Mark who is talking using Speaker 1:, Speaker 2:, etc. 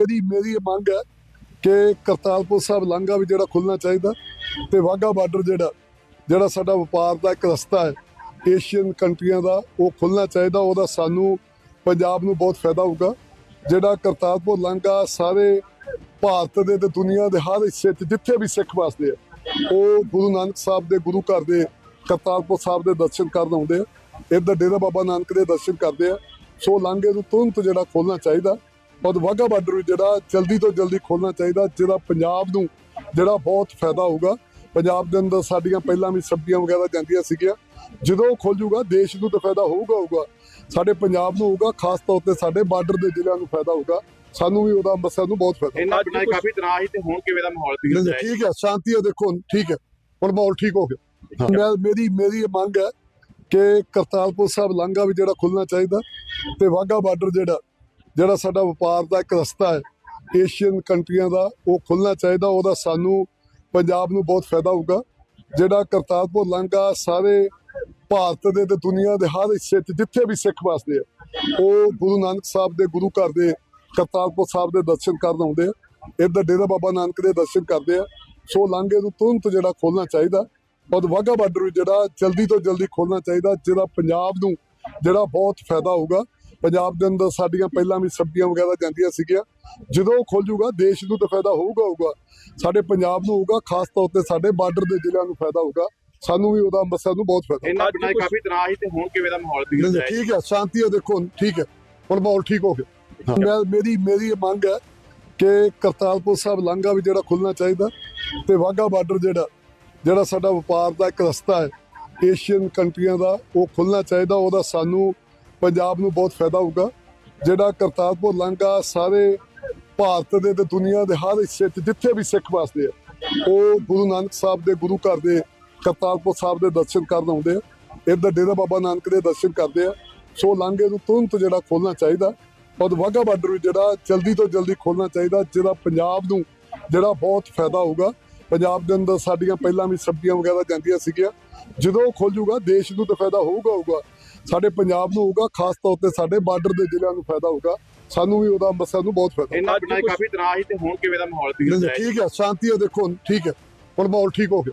Speaker 1: ਮੇਰੀ ਮੇਰੀ ਇਹ ਮੰਗ ਹੈ ਕਿ ਕਰਤਾਰਪੁਰ ਸਾਹਿਬ ਲਾਂਘਾ ਵੀ ਜਿਹੜਾ ਖੁੱਲਣਾ ਚਾਹੀਦਾ ਤੇ ਵਾਹਗਾ ਬਾਰਡਰ ਜਿਹੜਾ ਜਿਹੜਾ ਸਾਡਾ ਵਪਾਰ ਦਾ ਇੱਕ ਰਸਤਾ ਹੈ ਏਸ਼ੀਅਨ ਕੰਟਰੀਆਂ ਦਾ, ਉਹ ਖੁੱਲਣਾ ਚਾਹੀਦਾ, ਉਹਦਾ ਸਾਨੂੰ ਪੰਜਾਬ ਨੂੰ ਬਹੁਤ ਫਾਇਦਾ ਹੋਊਗਾ। ਜਿਹੜਾ ਕਰਤਾਰਪੁਰ ਲਾਂਘਾ ਸਾਰੇ ਭਾਰਤ ਦੇ ਤੇ ਦੁਨੀਆ ਦੇ ਹਰ ਹਿੱਸੇ 'ਚ ਜਿੱਥੇ ਵੀ ਸਿੱਖ ਵਸਦੇ ਆ, ਉਹ ਗੁਰੂ ਨਾਨਕ ਸਾਹਿਬ ਦੇ ਗੁਰੂ ਘਰ ਦੇ, ਕਰਤਾਰਪੁਰ ਸਾਹਿਬ ਦੇ ਦਰਸ਼ਨ ਕਰਨ ਆਉਂਦੇ ਆ। ਇੱਧਰ ਡੇਰਾ ਬਾਬਾ ਨਾਨਕ ਦੇ ਦਰਸ਼ਨ ਕਰਦੇ ਆ। ਸੋ ਲਾਂਘੇ ਨੂੰ ਤੁਰੰਤ ਜਿਹੜਾ ਖੋਲਣਾ ਚਾਹੀਦਾ। ਔਰ ਵਾਹਗਾ ਬਾਰਡਰ ਵੀ ਜਿਹੜਾ ਜਲਦੀ ਤੋਂ ਜਲਦੀ ਖੋਲਣਾ ਚਾਹੀਦਾ ਜਿਹਦਾ ਪੰਜਾਬ ਨੂੰ ਜਿਹੜਾ ਬਹੁਤ ਫਾਇਦਾ ਹੋਊਗਾ। ਪੰਜਾਬ ਦੇ ਅੰਦਰ ਸਾਡੀਆਂ ਪਹਿਲਾਂ ਵੀ ਸਬਜ਼ੀਆਂ ਵਗੈਰਾ ਜਾਂਦੀਆਂ ਸੀਗੀਆਂ। ਜਦੋਂ ਖੁੱਲ ਜੂਗਾ ਦੇਸ਼ ਨੂੰ ਤਾਂ ਫਾਇਦਾ ਹੋਊਗਾ ਹੋਊਗਾ। ਸਾਡੇ ਪੰਜਾਬ ਨੂੰ ਹੋਊਗਾ ਖਾਸ ਤੌਰ ਤੇ ਸਾਡੇ ਬਾਰਡਰ ਦੇ ਜ਼ਿਲ੍ਹਿਆਂ ਨੂੰ ਫਾਇਦਾ ਹੋਊਗਾ। ਸਾਨੂੰ ਵੀ ਉਹਦਾ ਅੰਮ੍ਰਿਤਸਰ ਨੂੰ ਬਹੁਤ ਫਾਇਦਾ
Speaker 2: ਇਹਨਾਂ ਬਿਨਾਂ ਕਾਫੀ ਤਨਾਹ ਸੀ ਤੇ ਹੁਣ ਕਿਵੇਂ ਦਾ ਮਾਹੌਲ ਸੀ?
Speaker 1: ਨਹੀਂ, ਠੀਕ ਹੈ ਸ਼ਾਂਤੀ ਹੈ ਦੇਖੋ ਠੀਕ ਹੈ। ਹੁਣ ਮਾਹੌਲ ਠੀਕ ਹੋ ਗਿਆ। ਮੈਂ ਮੇਰੀ ਮੇਰੀ ਮੰਗ ਹੈ ਕਿ ਕਰਤਾਰਪੁਰ ਸਾਹਿਬ ਲਾਂਘਾ ਵੀ ਜਿਹੜਾ ਖੁੱਲਣਾ ਚਾਹੀਦਾ ਤੇ ਵਾਹਗਾ ਬਾਰਡਰ ਜਿਹੜਾ ਜਿਹੜਾ ਸਾਡਾ ਵਪਾਰ ਦਾ ਇੱਕ ਰਸਤਾ ਹੈ ਏਸ਼ੀਅਨ ਕੰਟਰੀਆਂ ਦਾ, ਉਹ ਖੁੱਲਣਾ ਚਾਹੀਦਾ, ਉਹਦਾ ਸਾਨੂੰ ਪੰਜਾਬ ਨੂੰ ਬਹੁਤ ਫਾਇਦਾ ਹੋਊਗਾ। ਜਿਹੜਾ ਕਰਤਾਰਪੁਰ ਲਾਂਘਾ ਸਾਰੇ ਭਾਰਤ ਦੇ ਤੇ ਦੁਨੀਆ ਦੇ ਹਰ ਹਿੱਸੇ 'ਚ ਜਿੱਥੇ ਵੀ ਸਿੱਖ ਵਸਦੇ ਆ, ਉਹ ਗੁਰੂ ਨਾਨਕ ਸਾਹਿਬ ਦੇ ਗੁਰੂ ਘਰ ਦੇ, ਕਰਤਾਰਪੁਰ ਸਾਹਿਬ ਦੇ ਦਰਸ਼ਨ ਕਰਨ ਆਉਂਦੇ ਆ। ਇੱਧਰ ਡੇਰਾ ਬਾਬਾ ਨਾਨਕ ਦੇ ਦਰਸ਼ਨ ਕਰਦੇ ਆ। ਸੋ ਲਾਂਘੇ ਨੂੰ ਤੁਰੰਤ ਜਿਹੜਾ ਖੋਲਣਾ ਚਾਹੀਦਾ, ਔਰ ਵਾਹਗਾ ਬਾਰਡਰ ਵੀ ਜਿਹੜਾ ਜਲਦੀ ਤੋਂ ਜਲਦੀ ਖੋਲਣਾ ਚਾਹੀਦਾ ਜਿਹਦਾ ਪੰਜਾਬ ਨੂੰ ਜਿਹੜਾ ਬਹੁਤ ਫਾਇਦਾ ਹੋਊਗਾ। ਪੰਜਾਬ ਦੇ ਅੰਦਰ ਸਾਡੀਆਂ ਪਹਿਲਾਂ ਵੀ ਸਬਜ਼ੀਆਂ ਵਗੈਰਾ ਜਾਂਦੀਆਂ ਸੀਗੀਆਂ। ਜਦੋਂ ਖੁੱਲ ਜੂਗਾ ਦੇਸ਼ ਨੂੰ ਤਾਂ ਫਾਇਦਾ ਹੋਊਗਾ ਹੋਊਗਾ। ਸਾਡੇ ਪੰਜਾਬ ਨੂੰ ਹੋਊਗਾ ਖਾਸ ਤੌਰ ਤੇ ਸਾਡੇ ਬਾਰਡਰ ਦੇ ਜ਼ਿਲ੍ਹਿਆਂ ਨੂੰ ਫਾਇਦਾ ਹੋਊਗਾ। ਸਾਨੂੰ ਵੀ ਉਹਦਾ ਅੰਮ੍ਰਿਤਸਰ ਨੂੰ ਬਹੁਤ ਫਾਇਦਾ
Speaker 2: ਇਹਨਾਂ ਬਿਨਾਂ ਕਾਫੀ ਤਨਾਹ ਸੀ ਤੇ ਹੁਣ ਕਿਵੇਂ ਦਾ ਮਾਹੌਲ ਸੀ
Speaker 1: ਨਹੀਂ, ਠੀਕ ਹੈ ਸ਼ਾਂਤੀ ਹੈ ਦੇਖੋ ਠੀਕ ਹੈ। ਹੁਣ ਮਾਹੌਲ ਠੀਕ ਹੋ ਗਿਆ। ਮੈਂ ਮੇਰੀ ਮੇਰੀ ਮੰਗ ਹੈ ਕਿ ਕਰਤਾਰਪੁਰ ਸਾਹਿਬ ਲਾਂਘਾ ਵੀ ਜਿਹੜਾ ਖੁੱਲਣਾ ਚਾਹੀਦਾ ਤੇ ਵਾਹਗਾ ਬਾਰਡਰ ਜਿਹੜਾ ਜਿਹੜਾ ਸਾਡਾ ਵਪਾਰ ਦਾ ਇੱਕ ਰਸਤਾ ਹੈ ਏਸ਼ੀਅਨ ਕੰਟਰੀਆਂ ਦਾ ਉਹ ਖੁੱਲਣਾ ਚਾਹੀਦਾ ਉਹਦਾ ਸਾਨੂੰ ਪੰਜਾਬ ਨੂੰ ਬਹੁਤ ਫਾਇਦਾ ਹੋਊਗਾ। ਜਿਹੜਾ ਕਰਤਾਰਪੁਰ ਲਾਂਘਾ ਸਾਰੇ ਭਾਰਤ ਦੇ ਤੇ ਦੁਨੀਆ ਦੇ ਹਰ ਹਿੱਸੇ 'ਚ ਜਿੱਥੇ ਵੀ ਸਿੱਖ ਵਸਦੇ ਆ, ਉਹ ਗੁਰੂ ਨਾਨਕ ਸਾਹਿਬ ਦੇ ਗੁਰੂ ਘਰ ਦੇ ਕਰਤਾਰਪੁਰ ਸਾਹਿਬ ਦੇ ਦਰਸ਼ਨ ਕਰਨ ਆਉਂਦੇ ਆ। ਇੱਧਰ ਡੇਰਾ ਬਾਬਾ ਨਾਨਕ ਦੇ ਦਰਸ਼ਨ ਕਰਦੇ ਆ। ਸੋ ਲਾਂਘੇ ਨੂੰ ਤੁਰੰਤ ਜਿਹੜਾ ਖੋਲਣਾ ਚਾਹੀਦਾ। ਔਰ ਵਾਹਗਾ ਬਾਰਡਰ ਵੀ ਜਿਹੜਾ ਜਲਦੀ ਤੋਂ ਜਲਦੀ ਖੋਲਣਾ ਚਾਹੀਦਾ ਜਿਹਦਾ ਪੰਜਾਬ ਨੂੰ ਜਿਹੜਾ ਬਹੁਤ ਫਾਇਦਾ ਹੋਊਗਾ। ਪੰਜਾਬ ਦੇ ਅੰਦਰ ਸਾਡੀਆਂ ਪਹਿਲਾਂ ਵੀ ਸਬਜ਼ੀਆਂ ਵਗੈਰਾ ਜਾਂਦੀਆਂ ਸੀਗੀਆਂ। ਜਦੋਂ ਉਹ ਖੁੱਲ ਜੂਗਾ ਦੇਸ਼ ਨੂੰ ਤਾਂ ਫਾਇਦਾ ਹੋਊਗਾ ਹੋਊਗਾ। ਸਾਡੇ ਪੰਜਾਬ ਨੂੰ ਹੋਊਗਾ ਖਾਸ ਤੌਰ ਤੇ ਸਾਡੇ ਬਾਰਡਰ ਦੇ ਜ਼ਿਲ੍ਹਿਆਂ ਨੂੰ ਫਾਇਦਾ ਹੋਊਗਾ। ਸਾਨੂੰ ਵੀ ਉਹਦਾ ਅੰਮ੍ਰਿਤਸਰ ਨੂੰ ਬਹੁਤ ਫਾਇਦਾ
Speaker 2: ਇਹਨਾਂ ਕਾਫੀ ਤਨਾਹ ਸੀ ਤੇ ਹੁਣ ਕਿਵੇਂ ਦਾ ਮਾਹੌਲ ਸੀ
Speaker 1: ਠੀਕ ਹੈ ਸ਼ਾਂਤੀ ਹੈ ਦੇਖੋ ਠੀਕ ਹੈ ਹੁਣ ਮਾਹੌਲ ਠੀਕ ਹੋ ਗਿਆ।